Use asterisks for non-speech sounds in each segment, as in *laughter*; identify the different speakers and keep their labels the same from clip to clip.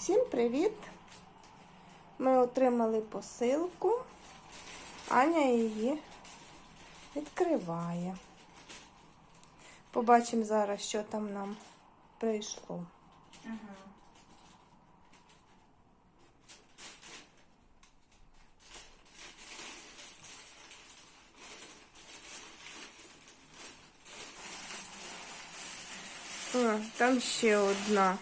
Speaker 1: Всім привіт! Ми отримали посилку. Аня її відкриває. Побачимо зараз, що там нам прийшло. О, там ще одна.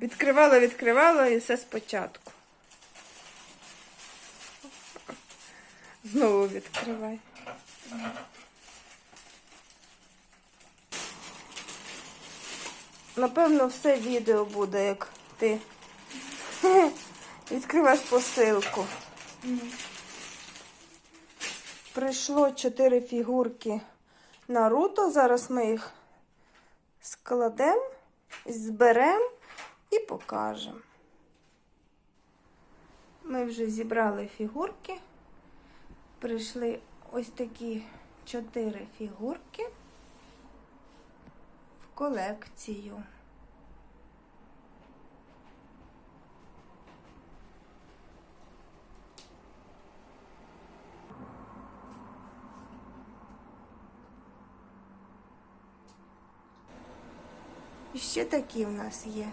Speaker 1: Відкривала, відкривала і все спочатку. Знову відкривай. Напевно, все відео буде, як ти відкриваєш посилку. Прийшло чотири фігурки Наруто. Зараз ми їх складемо, зберемо і покажемо. Ми вже зібрали фігурки. Прийшли ось такі чотири фігурки в колекцію. Ще такі в нас є.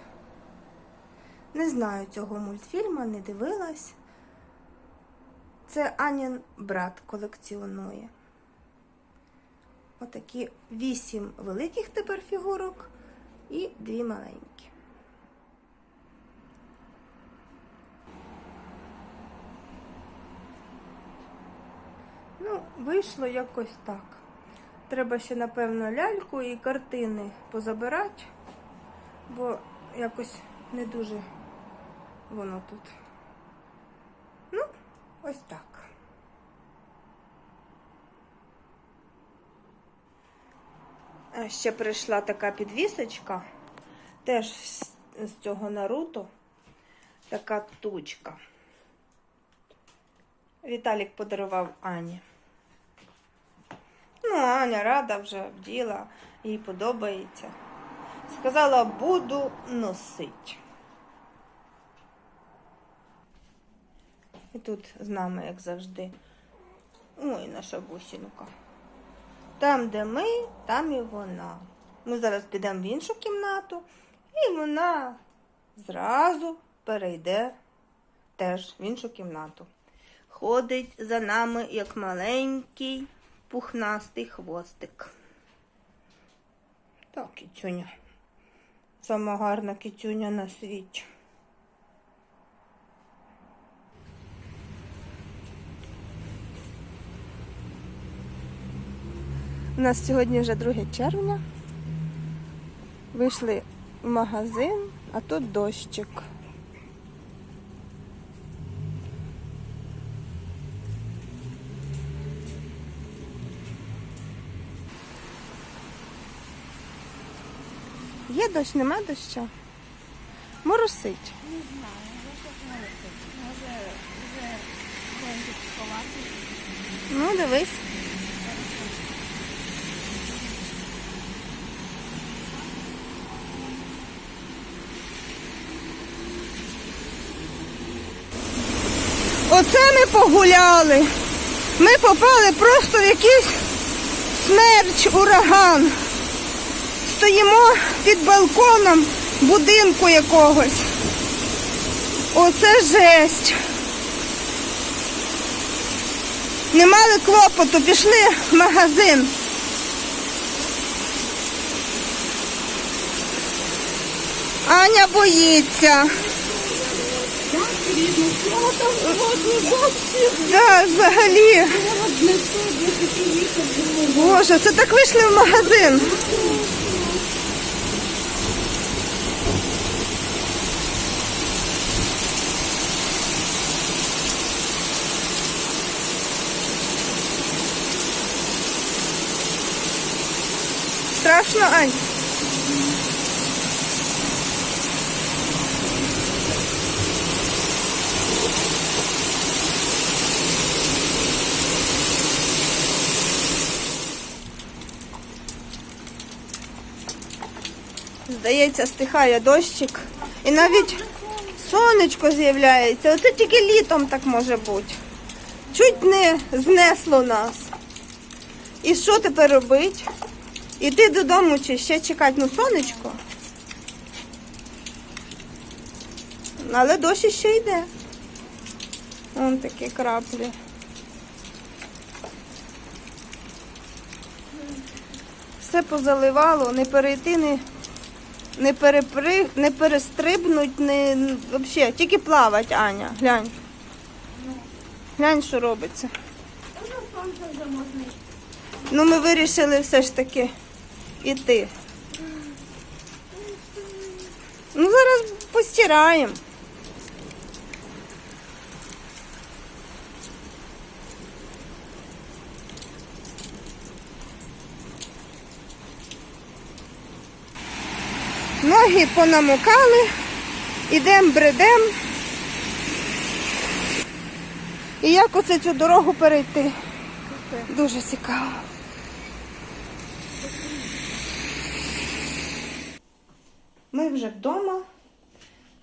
Speaker 1: Не знаю цього мультфільму, не дивилась. Це Анін брат колекціонує. Отакі вісім великих тепер фігурок і дві маленькі. Ну, вийшло якось так. Треба ще, напевно, ляльку і картини позабирати, бо якось не дуже воно тут. Ну, ось так. Ще прийшла така підвісочка, теж з цього Наруто, така тучка. Віталік подарував Ані. Ну, Аня рада вже вділа, їй подобається. Сказала, буду носити. І тут з нами, як завжди. Ой, наша бусінка. Там, де ми, там і вона. Ми зараз підемо в іншу кімнату, і вона зразу перейде теж в іншу кімнату. Ходить за нами, як маленький пухнастий хвостик. Так, кіцюня. Сама гарна кіцюня на світі. У нас сьогодні вже 2 червня. Вийшли в магазин, а тут дощик. Є дощ, нема дощу? Моросить.
Speaker 2: Не знаю, моросить. Може вже сховати.
Speaker 1: Ну, дивись. Оце ми погуляли. Ми попали просто в якийсь смерч, ураган. Стоїмо під балконом будинку якогось. Оце жесть. Не мали клопоту, пішли в магазин. Аня боїться. Так, взагалі. Боже, це так вийшли в магазин. Здається, стихає дощик. І навіть сонечко з'являється. Оце тільки літом так може бути. Чуть не знесло нас. І що тепер робити? Іти додому чи ще чекати ну сонечко? Але дощ ще йде. Вон такі краплі. Все позаливало, не перейти, не, не, перепри, не перестрибнуть, не, взагалі, тільки плавать, Аня. Глянь. Глянь, що робиться. Ну, ми вирішили все ж таки іти. Ну, зараз постираємо. Ноги понамокали, ідем бредем. І як оце цю дорогу перейти? Дуже цікаво. Ми вже вдома,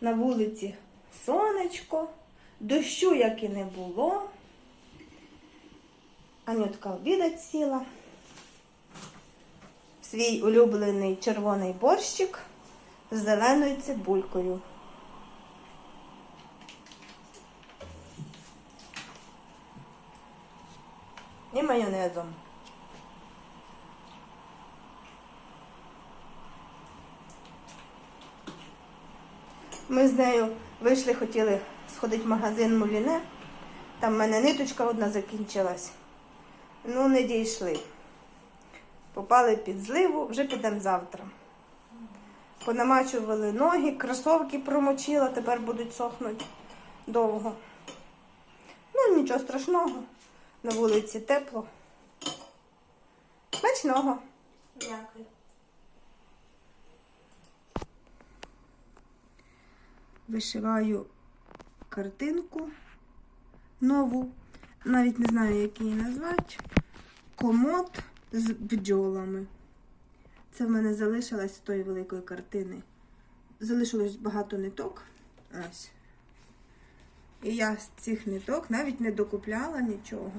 Speaker 1: на вулиці сонечко, дощу як і не було. Анютка обідать сіла. Свій улюблений червоний борщик з зеленою цибулькою. І майонезом. Ми з нею вийшли, хотіли сходити в магазин Муліне. Там в мене ниточка одна закінчилась. Ну, не дійшли. Попали під зливу, вже підемо завтра. Понамачували ноги, кросовки промочила, тепер будуть сохнути довго. Ну, нічого страшного. На вулиці тепло. Смачного.
Speaker 2: Дякую.
Speaker 1: вишиваю картинку нову, навіть не знаю, як її назвати. Комод з бджолами. Це в мене залишилось з тої великої картини. Залишилось багато ниток. Ось. І я з цих ниток навіть не докупляла нічого.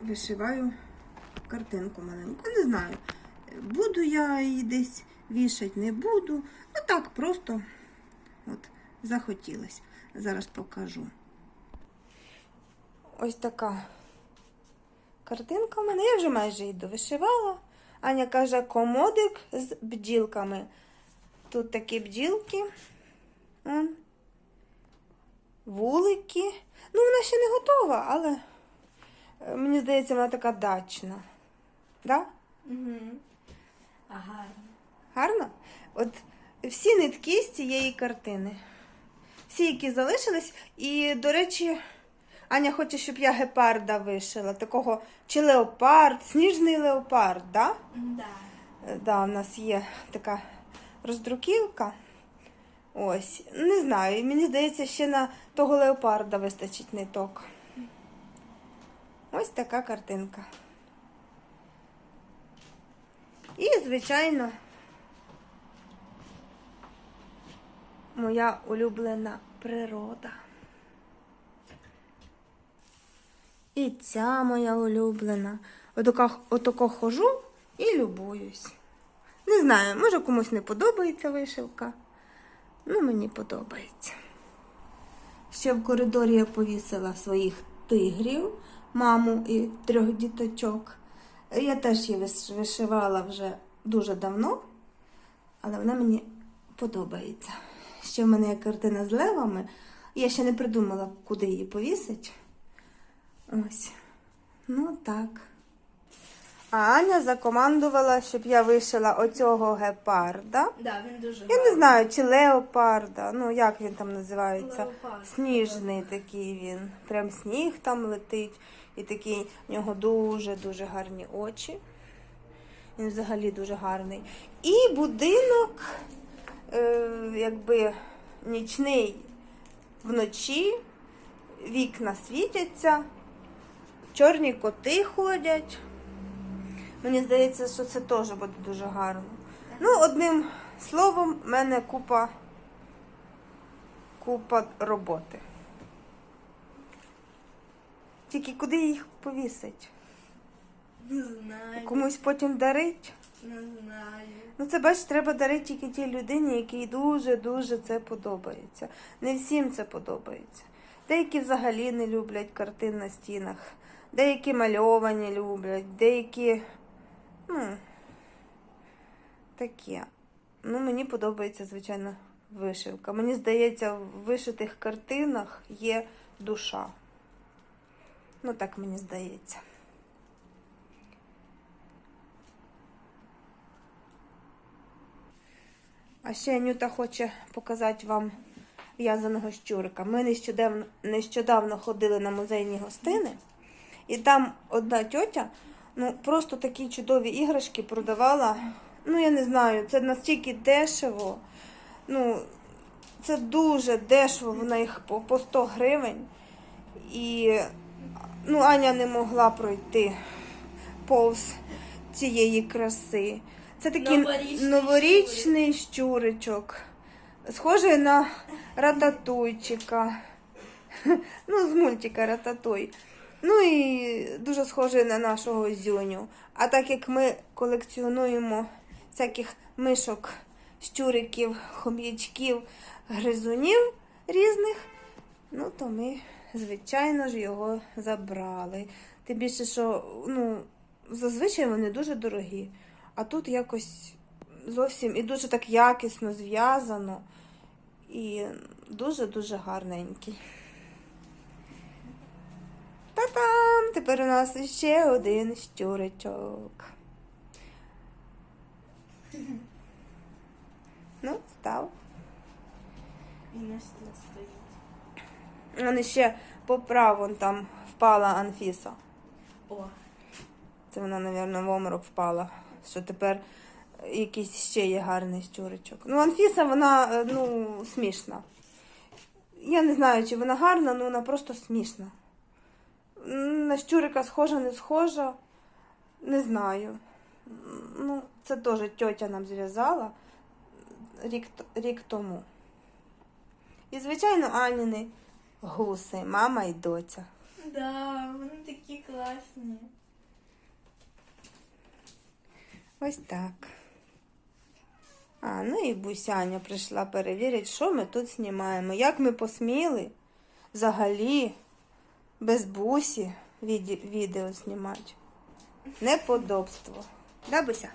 Speaker 1: Вишиваю картинку маленьку. Не знаю, буду я її десь вішати, не буду. Ну так, просто От, захотілось. Зараз покажу. Ось така картинка в мене. Я вже майже її довишивала. Аня каже, комодик з бджілками. Тут такі бджілки. Вулики. Ну, вона ще не готова, але е, мені здається, вона така дачна. Да?
Speaker 2: Угу. Ага.
Speaker 1: Гарно? От всі нитки з цієї картини. Всі, які залишились. І, до речі, Аня хоче, щоб я гепарда вишила. Такого чи леопард, сніжний леопард, да?
Speaker 2: Да.
Speaker 1: Е, Да, у нас є така роздруківка. Ось, не знаю, мені здається, ще на того леопарда вистачить ниток. Ось така картинка. І, звичайно, моя улюблена природа. І ця моя улюблена. Отака, отако хожу і любуюсь. Не знаю, може комусь не подобається вишивка. Ну, мені подобається. Ще в коридорі я повісила своїх тигрів, маму і трьох діточок. Я теж її вишивала вже дуже давно, але вона мені подобається. Ще в мене є картина з левами. Я ще не придумала, куди її повісити. Ось. Ну так. А Аня закомандувала, щоб я вишила оцього гепарда.
Speaker 2: Да, він дуже
Speaker 1: Я не знаю, чи леопарда, ну як він там називається.
Speaker 2: Леопард.
Speaker 1: Сніжний такий він. Прям сніг там летить. І такий в нього дуже-дуже гарні очі. Він взагалі дуже гарний. І будинок, е, якби нічний вночі, вікна світяться, чорні коти ходять. Мені здається, що це теж буде дуже гарно. Ну, одним словом, в мене купа, купа роботи. Тільки куди їх повісить?
Speaker 2: Не знаю.
Speaker 1: Комусь потім дарить?
Speaker 2: Не знаю.
Speaker 1: Ну, це бач, треба дарити тільки тій людині, якій дуже-дуже це подобається. Не всім це подобається. Деякі взагалі не люблять картин на стінах, деякі мальовані люблять, деякі, ну, таке. Ну, мені подобається, звичайно, вишивка. Мені здається, в вишитих картинах є душа. Ну, так мені здається. А ще Анюта хоче показати вам в'язаного щурика. Ми нещодавно, нещодавно ходили на музейні гостини, і там одна тьотя ну, просто такі чудові іграшки продавала. Ну, я не знаю, це настільки дешево. Ну, це дуже дешево, вона їх по, по 100 гривень. І ну, Аня не могла пройти повз цієї краси. Це такий
Speaker 2: Новорічний
Speaker 1: новорічний щуричок. Схожий на рататуйчика. *laughs* Ну, з мультика Рататуй. Ну і дуже схожий на нашого зюню. А так як ми колекціонуємо всяких мишок, щуриків, хом'ячків, гризунів різних, ну то ми, звичайно ж, його забрали. Тим більше, що ну, зазвичай вони дуже дорогі. А тут якось зовсім і дуже так якісно зв'язано. І дуже-дуже гарненький. Та-там! Тепер у нас ще один щуричок. Ну, став.
Speaker 2: Він ось тут стоїть.
Speaker 1: Вон ще по праву вон там впала Анфіса.
Speaker 2: О,
Speaker 1: Це вона, мабуть, в оморок впала. Що тепер якийсь ще є гарний щуричок. Ну, Анфіса, вона ну, смішна. Я не знаю, чи вона гарна, але вона просто смішна. На щурика схожа, не схожа. Не знаю. Ну, це теж тьотя нам зв'язала рік, рік тому. І, звичайно, Аніни гуси, мама і доця.
Speaker 2: да, вони такі класні.
Speaker 1: Ось так. А, ну і Бусяня прийшла перевірити, що ми тут знімаємо. Як ми посміли взагалі без бусі відео знімати. Неподобство. Да, Буся?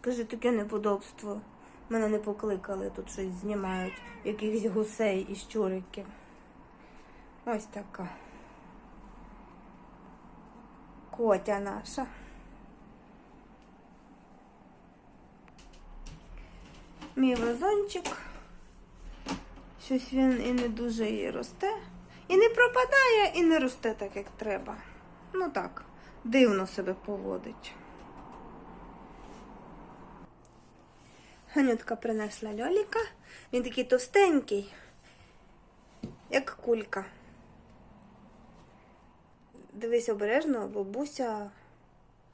Speaker 1: Скажи, таке неподобство. Мене не покликали, тут щось знімають, якихось гусей і щуриків. Ось така. Котя наша. Мій вазончик. Щось він і не дуже і росте. І не пропадає, і не росте так, як треба. Ну так, дивно себе поводить. Ганютка принесла льоліка. Він такий товстенький, як кулька. Дивись обережно, бо буся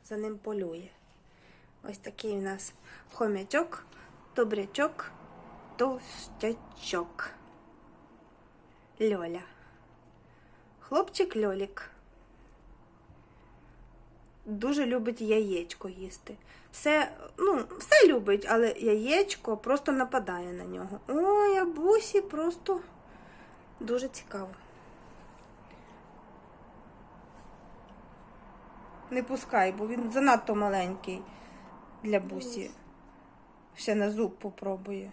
Speaker 1: за ним полює. Ось такий у нас хомячок, добрячок, товстячок. Льоля. Хлопчик Льолік. Дуже любить яєчко їсти. Все, ну, все любить, але яєчко просто нападає на нього. Ой, а бусі просто дуже цікаво. Не пускай, бо він занадто маленький для бусі. Ще на зуб попробує.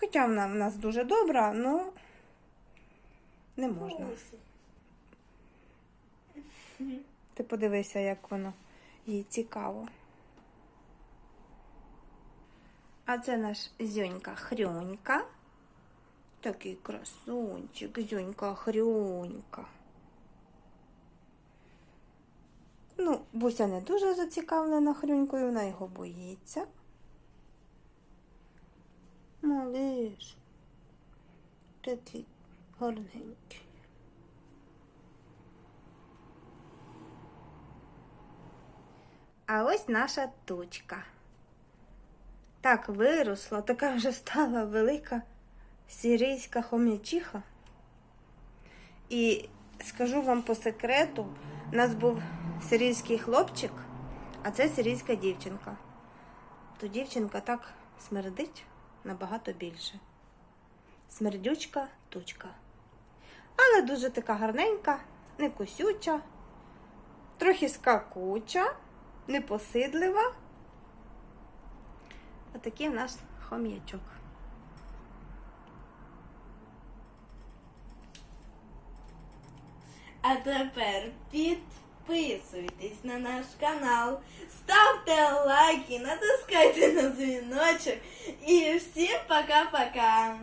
Speaker 1: Хоча вона в нас дуже добра, але не можна. Ти подивися, як воно їй цікаво. А це наш зюнька Хрюнька. Такий красунчик, зюнька Хрюнька. Ну, Буся не дуже зацікавлена хрюнькою, вона його боїться. Малиш, такий гарненький. А ось наша тучка. так виросла, така вже стала велика сирійська хом'ячиха. І скажу вам по секрету, у нас був сирійський хлопчик, а це сирійська дівчинка. То дівчинка так смердить набагато більше. Смердючка тучка. Але дуже така гарненька, не косюча, трохи скакуча, непосидлива. Отакий в нас хом'ячок.
Speaker 2: А тепер підписуйтесь на наш канал, ставте лайки, натискайте на дзвіночок і всім пока-пока!